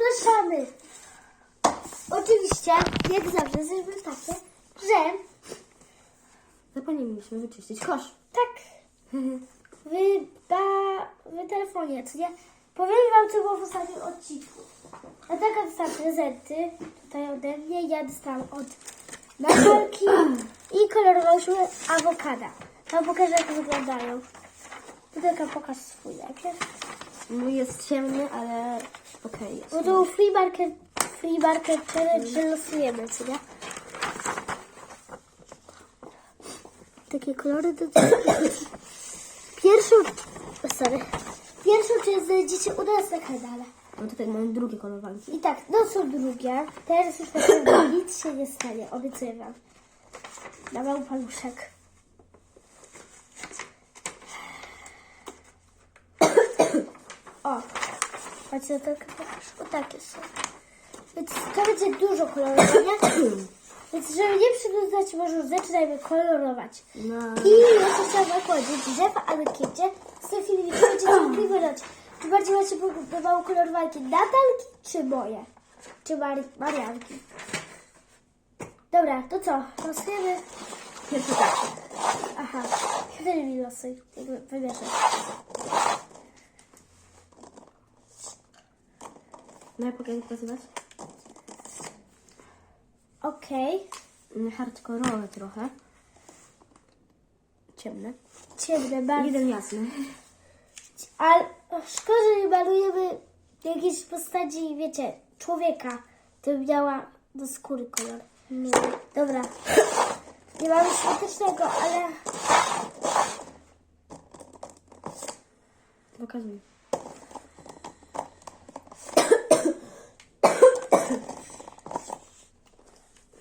zapraszamy. Oczywiście, jak zawsze, zrobimy takie, że Zapomnieliśmy wyczyścić kosz. tak, w, ba, w telefonie, co nie? Powiem wam, co było w ostatnim odcinku. Natalka dostała prezenty, tutaj ode mnie, ja dostałam od Natalki i kolorowałyśmy awokada. Wam pokażę, jak wyglądają. Natalka, pokaż swój najpierw. Mój jest ciemny, ale okej. No to free market, free market challenge, losujemy, co nie? Takie kolory to... Pierwszą... o, Sorry. Pierwszą część znajdziecie u nas na kanale. No tutaj mam drugie kolorowanki. I tak, no są drugie. Teraz już naprawdę nic się nie stanie, obiecuję wam. Na mały paluszek. O, na tylko pokaż. O takie są. Więc to będzie dużo kolorowania. Więc żeby nie przedłużać, może zaczynajmy kolorować. No. I jeszcze chciałam wam powiedzieć, że w ankiecie z tym filmikiem będziecie wybrać, czy bardziej macie podobało kolorowanki Natalki, czy moje? Czy Mari Marianki? Dobra, to co? Losujemy? Pierwszy tak. Aha, wtedy mi losuj, jakby wybierzesz. No jak mogę pokazywać? Okej, Mm, Hardkorowe trochę. Ciemne. ciemne bardzo. Jeden jasny. Ale szkoda, że nie malujemy jakiejś postaci, wiecie, człowieka, to miała do skóry kolor. No. Dobra. Nie mamy świątecznego, ale Pokazuj.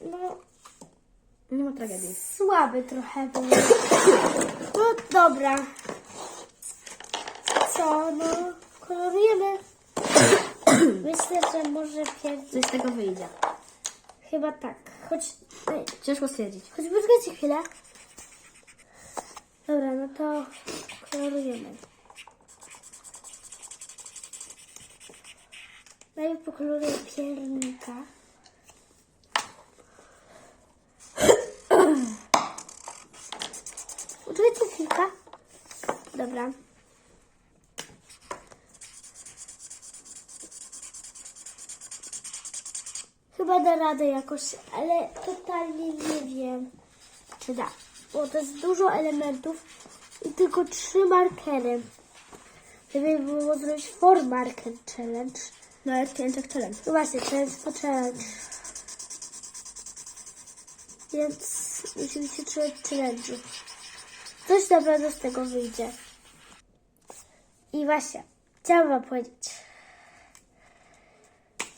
no Nie ma tragedii. słaby trochę był. No dobra. Co, no kolorujemy. Myślę, że może pierwszy. Coś z tego wyjdzie. Chyba tak. Choć, ej, Ciężko stwierdzić. choć poczekajcie chwilę. Dobra, no to kolorujemy. Najpierw pokoloruję piernika. Uczujecie chwilkę? Dobra. Chyba da radę jakoś, ale totalnie nie wiem, czy da. Bo to jest dużo elementów i tylko trzy markery. Gdyby było zrobić four marker challenge. No ale piętek challenge. No właśnie, challenge po challenge. Więc musimy się trzymać challenge'u. Coś pewno z tego wyjdzie. I właśnie, chciałam wam powiedzieć,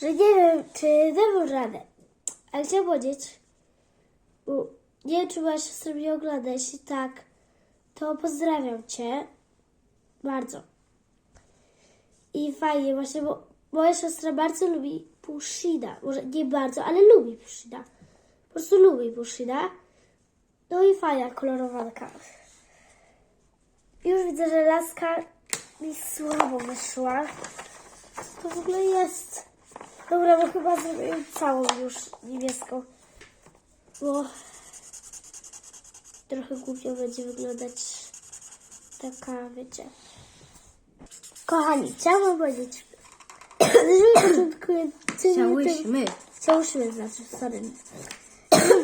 że nie wiem, czy dam radę, ale chciałam powiedzieć, bo nie wiem, czy moja siostra mnie ogląda, jeśli tak, to pozdrawiam Cię bardzo. I fajnie właśnie, bo moja siostra bardzo lubi Pushida. Może nie bardzo, ale lubi Pushida. Po prostu lubi Pushida. No i fajna kolorowanka. Już widzę, że laska mi słabo wyszła. Co to w ogóle jest? Dobra, bo chyba zrobię ją całą już niebieską. Bo trochę głupio będzie wyglądać taka, wiecie. Kochani, chciałabym powiedzieć, Chciałyśmy. Chciałyśmy znaczy, sorry.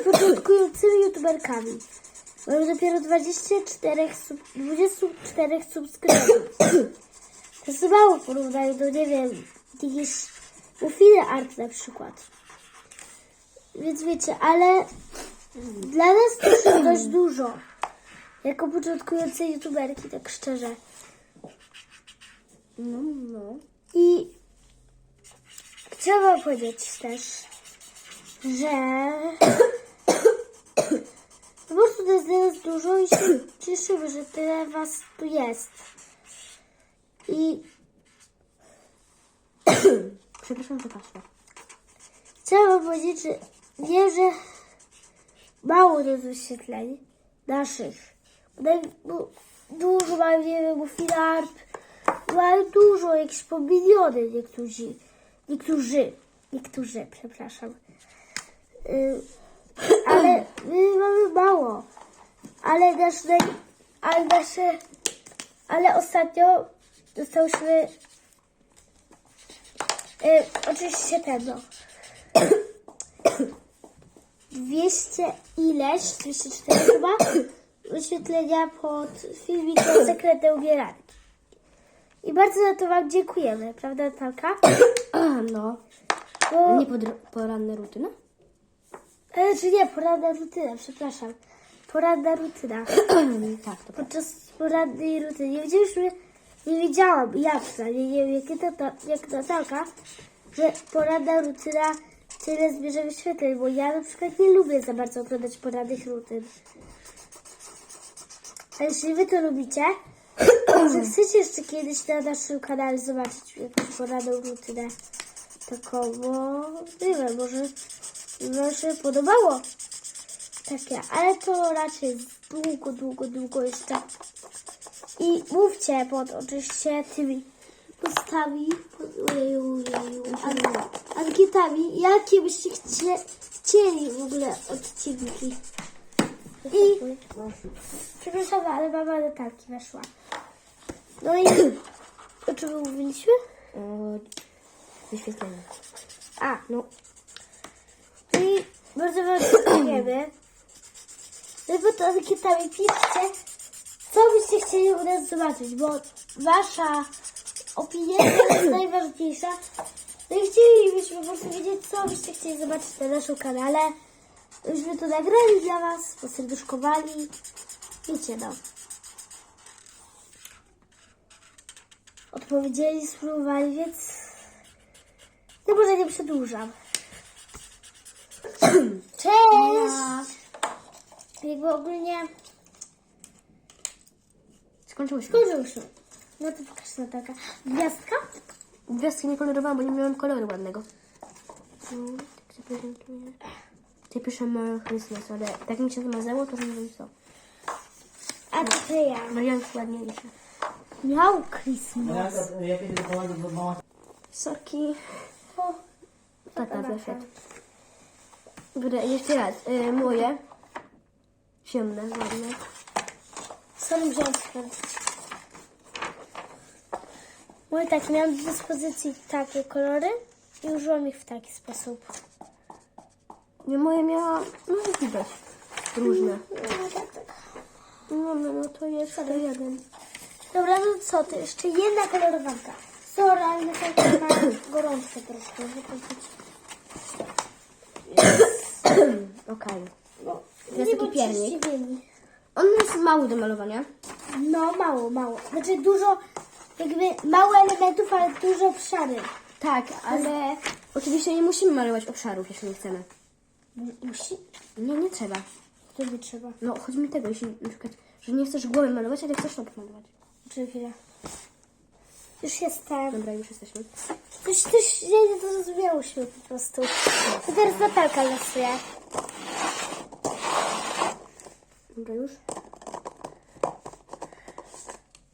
Początkującymi youtuberkami. Mamy dopiero 24, sub, 24 subskrybentów. To jest mało w porównaniu do, nie wiem, jakiejś Ufine Art na przykład. Więc wiecie, ale dla nas to jest dość dużo. Jako początkujące youtuberki, tak szczerze. No, no. I chciałam powiedzieć też, że po prostu to jest dla nas dużo i się cieszymy, że tyle was tu jest. I Przepraszam, że kaszle. chciałam powiedzieć, że wiem, że mało jest wyświetleń naszych. Bo, bo dużo mają, nie wiem, bo Filarp mają dużo, jakieś po miliony niektórzy. Niektórzy, niektórzy, przepraszam. Y, ale my mamy mało. Ale nasz naj, ale nasze, ale ostatnio dostałyśmy y, oczywiście tego. 200 ileś, 204 chyba, wyświetlenia pod filmikiem Sekretne Ubieranki. I bardzo za to Wam dziękujemy, prawda Natalka? No. Bo, Nie podr- poranne rutyny? E, czy nie, poranna rutyna, przepraszam. Poranna rutyna. tak, to prawda. Podczas porannej rutyny nie wiedzieliśmy, nie wiedziałam, ja przynajmniej, nie wiem jak, tata, jak Natalka, że poranna rutyna tyle zbierze wyświetleń, bo ja na przykład nie lubię za bardzo oglądać porannych rutyn. A jeśli wy to lubicie, że chcecie jeszcze kiedyś na naszym kanale zobaczyć jakąś poranną rutynę taką, bo nie wiem, może wam się podobało takie, ale to raczej długo, długo, długo jeszcze. I mówcie pod oczywiście tymi postami, ojeju, ojeju, an- ankietami, jakie byście chcie, chcieli w ogóle odcinki. I przepraszam, ale mama Natalki weszła. No i o czym mówiliśmy? O wyświetleniu. A, no. I bardzo wam dziękujemy. Wy pod ankietami piszcie, co byście chcieli u nas zobaczyć, bo wasza opinia jest najważniejsza. No i chcielibyśmy po prostu wiedzieć, co byście chcieli zobaczyć na naszym kanale. Myśmy to nagrali dla was, poserduszkowali. Wiecie no. Odpowiedzieli, spróbowali, więc no może nie przedłużam. Cześć! Jakby ogólnie Skończyło się. skończyłyśmy. No to pokaż Natalka. Gwiazdka? Gwiazdki nie kolorowałam, bo nie miałam koloru ładnego. No, tak się. Tutaj piszę Merry Christmas, ale tak mi się zmazało, to nie wiem co. A tutaj ja. Ładniejsze. Miał Christmas. Marianka, ja kiedy doprowadzę do mama Soki. Tata wyszedł. Dobra, jeszcze raz. Y, moje. Ciemne, ładne. Sam wziąłem Mój tak, miałam do dyspozycji takie kolory i użyłam ich w taki sposób. Nie, moje miała, no widać, różne. No, tak, tak. No, no, to jest to jeden. Dobra, no co ty? Jeszcze jedna kolorowanka. Sorry, ale Natalka ma gorączkę troszkę. żeby powiedzieć. Okej. No, jest taki piernik. On jest mały do malowania. No, mało, mało. Znaczy dużo, jakby mało elementów, ale dużo obszary. Tak, ale oczywiście nie musimy malować obszarów, jeśli nie chcemy. Musi? Nie, nie trzeba. Wtedy trzeba. No, chodzi mi tego, jeśli na przykład, że nie chcesz głowy malować, ale chcesz nogi malować. Czy chwilę. Już jestem. Dobra, już jesteśmy. Coś, coś nie, nie zrozumiałyśmy po prostu. To teraz Natalka losuje. Dobra, już.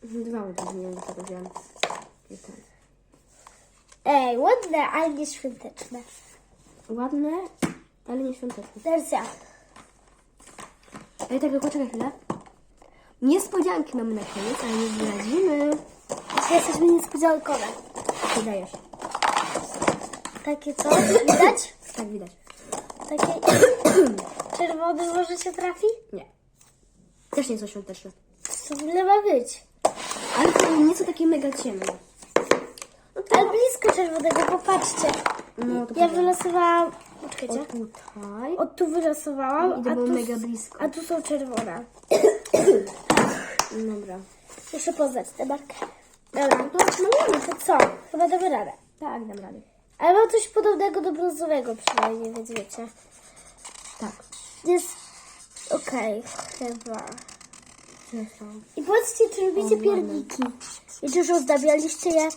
Dwa odróżnienia do tego wziąłem. Ej, ładne, ale nie świąteczne. Ładne, ale nie świąteczne. Teraz ja. Ej, tak, poczekaj chwilę. Niespodzianki mamy na koniec, ale nie zdradzimy. Jesteśmy niespodziankowe. Co dajesz? Takie co? Widać? Tak, widać. Takie czerwony może się trafi? Nie. Też nie są świąteczne. Co w ogóle ma być? Ale to nieco takie mega ciemne. Ale blisko czerwonego, popatrzcie. No, to Ja prawda. wylosowałam... O Poczekajcie. tutaj. O tu wylosowałam, I to a było tu, mega blisko. a tu są czerwone. Dobra. Muszę poznać tę markę. Dobra, no malujemy, to co? Chyba damy radę. Tak, dam radę. Ale mam coś podobnego do brązowego przynajmniej, więc wiecie. Tak. Jest okej, chyba. I powiedzcie, czy lubicie pierniki? I czy już ozdabialiście je?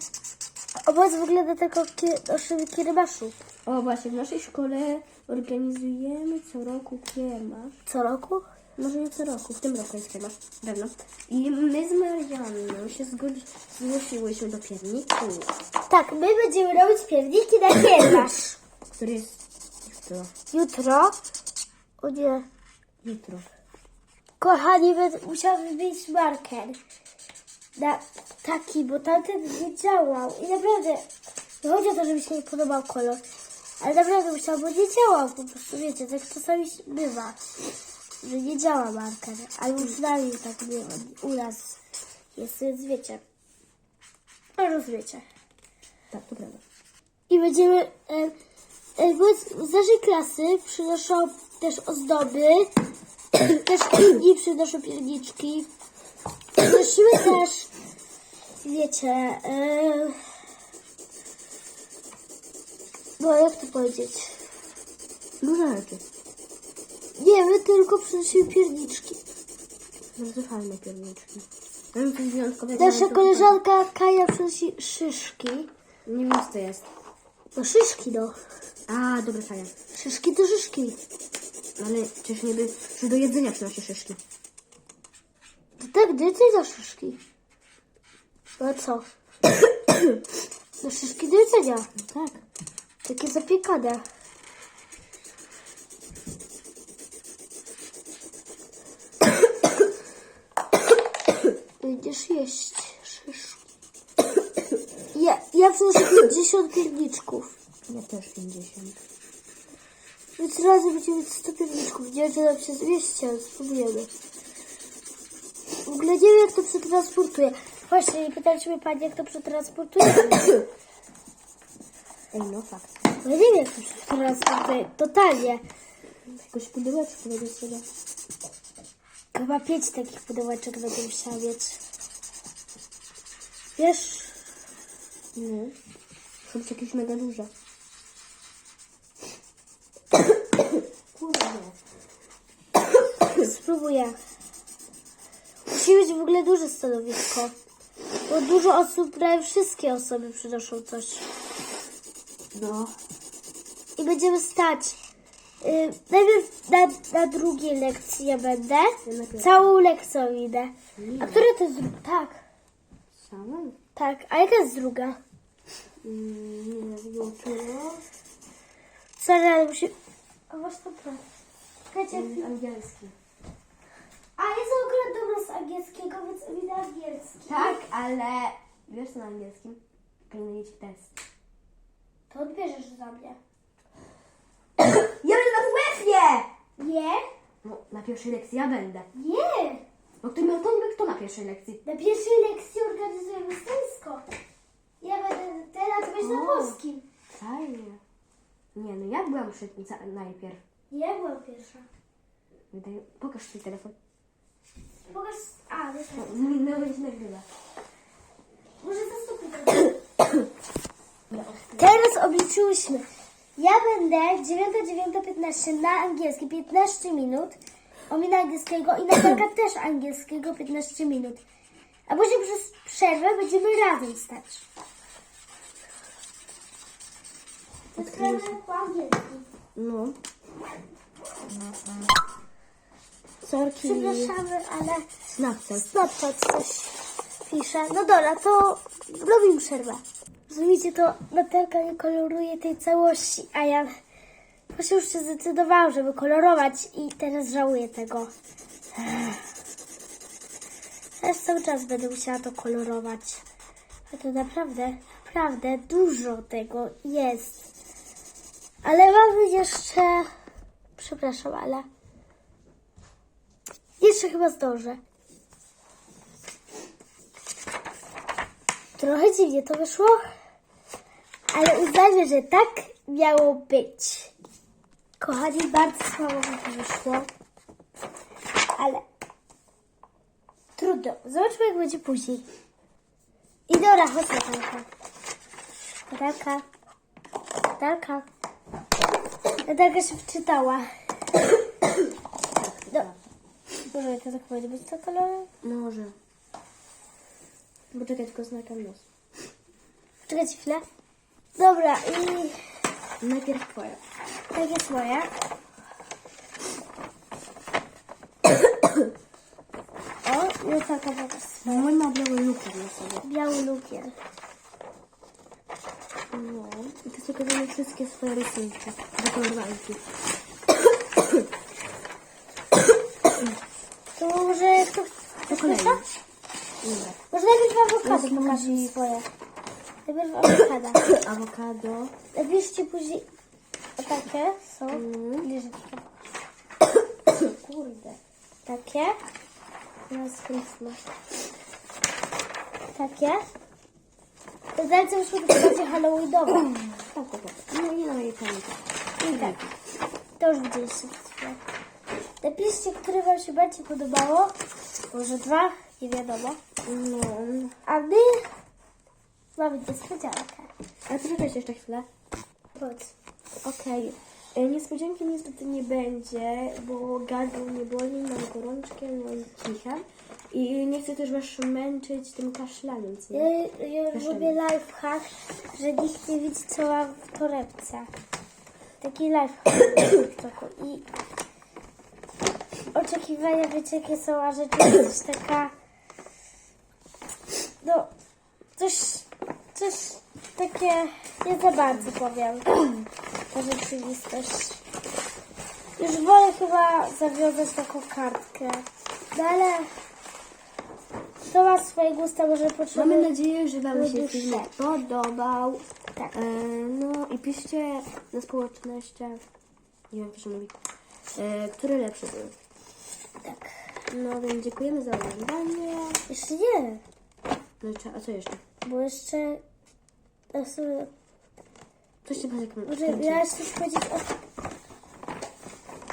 Oboz wygląda tylko naszymi kierymaszu. O, właśnie, w naszej szkole organizujemy co roku kiermasz. Co roku? Może nie co roku, w tym roku jest chyba, pewno. I my z Marianną się zgodzi- zgłosiłyśmy do pierniku, Tak, my będziemy robić pierniki na kiełbasz. który jest jutro. Jutro. O nie. Jutro. Kochani, będę musiała wymienić marker. Na taki, bo tamten nie działał. I naprawdę, nie chodzi o to, że mi się nie podobał kolor. Ale naprawdę musiałam, bo nie działał po prostu, wiecie, tak czasami bywa, że nie działa marker. Albo przynajmniej tak nie u nas jest, więc wiecie. No rozumiecie. Tak, to prawda. I będziemy, e, e, z naszej klasy przynoszą też ozdoby, też inni przynoszą pierniczki. Przynosimy też, wiecie, e, no jak to powiedzieć? Rzeczy. Nie, my tylko przynosimy pierniczki. Bardzo fajne pierniczki. Nasza koleżanka Kaja przynosi szyszki. Nie wiem, co to jest. No szyszki, no. A, dobra, fajnie. Szyszki to szyszki. Ale przecież nie by... Do jedzenia przynosi szyszki. To tak, dycy za szyszki. No co? No szyszki do jedzenia. No tak. Takie zapiekane. Będziesz jeść szyszki. Ja, ja przynoszę 50 pierniczków. Ja też 50. Więc razem będziemy mieć 100 pierniczków. Nie wiem, nam się zmieści, ale spróbujemy. W ogóle nie wiem, jak to przetransportuje. Właśnie, nie pytaliśmy pani, jak to przetransportuje. Ej, no fakt. No nie wiem, jak to przetransportuje. Totalnie. Jakoś pudełeczko będzie trzeba. Chyba pięć takich pudełeczek będę musiała mieć. Wiesz? No. Są jakieś mega duże. Kurde. Spróbuję. Musi być w ogóle duże stanowisko. Bo dużo osób, prawie wszystkie osoby przynoszą coś. No. I będziemy stać. Y, najpierw na, na drugiej lekcji ja będę. Całą lekcją idę. A która to jest druga? Tak, Samą? tak. A jaka jest druga? Mm, nie wiem. Sorry, ale musi... A właśnie to prawda. Mm, Angielski. A jest akurat dobra z angielskiego, więc widzę angielski. Tak, ale wiesz co na angielskim? Powinien mieć test. To odbierzesz za mnie. Ja będę na WF-ie! Nie? No, na pierwszej lekcji ja będę. Nie! No kto miał to niby kto na pierwszej lekcji? Na pierwszej lekcji organizujemy stoisko. Ja będę teraz, być na O. polskim. Fajnie. Nie, no ja byłam przed za- najpierw. Ja byłam pierwsza. Wydaje, pokaż swój telefon. Pokaż... A, no No, tak. no będzie nagrywa. Może zastąpię Teraz obliczyłyśmy. Ja będę 9.9.15 na angielski 15 minut. Omina angielskiego i Natalka też angielskiego 15 minut. A później przez przerwę będziemy razem stać. Odkrywamy po angielsku. No. Sorki. Przepraszamy, ale Snapchat. Snapchat coś pisze. No dobra, to robimy przerwę. Rozumiecie, to Natalka nie koloruje tej całości, a ja właśnie już się zdecydowałam, żeby kolorować i teraz żałuję tego. Teraz cały czas będę musiała to kolorować. A to naprawdę, naprawdę dużo tego jest. Ale mam jeszcze... Przepraszam, ale... Jeszcze chyba zdążę. Trochę dziwnie to wyszło, ale uznajmy, że tak miało być. Kochani, bardzo słabo mi to wyszło, ale trudno. Zobaczmy, jak będzie później. I dobra, chodź Natalka. Natalka. Natalka. Natalka się wczytała. No. Może to tak powinno być to kolorem? Może. Bo czekaj, tylko znakam nos. Czekajcie chwilę. Dobra, i Najpierw twoja. tak jest moja. O, i taka pokaz. Mój ma biały lukier na sobie. Biały lukier. No. I to pokazuje wszystkie swoje rysunki. Zakolorowalki. To może kto? Dobra. Może najpierw awokado pokażę swoje. Najpierw awokada. Awokado. Napiszcie później o takie są. Mm. Trochę. Kurde. Takie. Teraz Christmas. Takie. To zdjęcie wyszło tylko bardziej halloweenowe. Tak, tak, tak. No i na mojej pamięci. I tak. To już widzieliście. Napiszcie, które wam się bardziej podobało. Może dwa, nie wiadomo. No. A my mamy niespodziankę. Ale poczekajcie jeszcze chwilę. Chodź. Okej. E, Niespodzianki niestety nie będzie, bo gardło mnie boli, mam gorączkę, mam kicha. I nie chcę też was męczyć tym kaszlaniem, co Ja, nie? ja Proszę. robię lifehack, że nikt nie widzi, co mam w torebce. Taki lifehack TikToku. I oczekiwania, wiecie, jakie są, a rzeczywistość taka... No, coś, coś takie nie za bardzo powiem. Ta rzeczywistość. Już wolę chyba zawiązać taką kartkę. No ale to ma swoje gusta, może Mamy potrzebujemy... nadzieję, że wam się film podobał. Tak. E, no i piszcie na społecznościach, nie wiem, proszę mówić, e, które lepsze były. Tak. No więc dziękujemy za oglądanie. Jeszcze nie, No co, a co jeszcze? bo jeszcze... Ja sobie, Coś Bazek może ja jeszcze chcę powiedzieć o...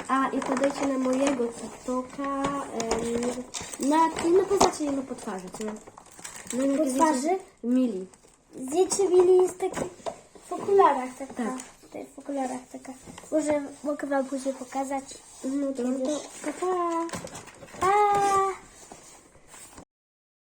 A i podajcie na mojego TikToka. em, na, na postaci jego po twarzy? No, Po twarzy? Mili. Zdjęcie Mili jest takie w okularach taka. Tak tutaj w okularach taka. Może mogę Wam później pokazać. No to, no to pa. pa.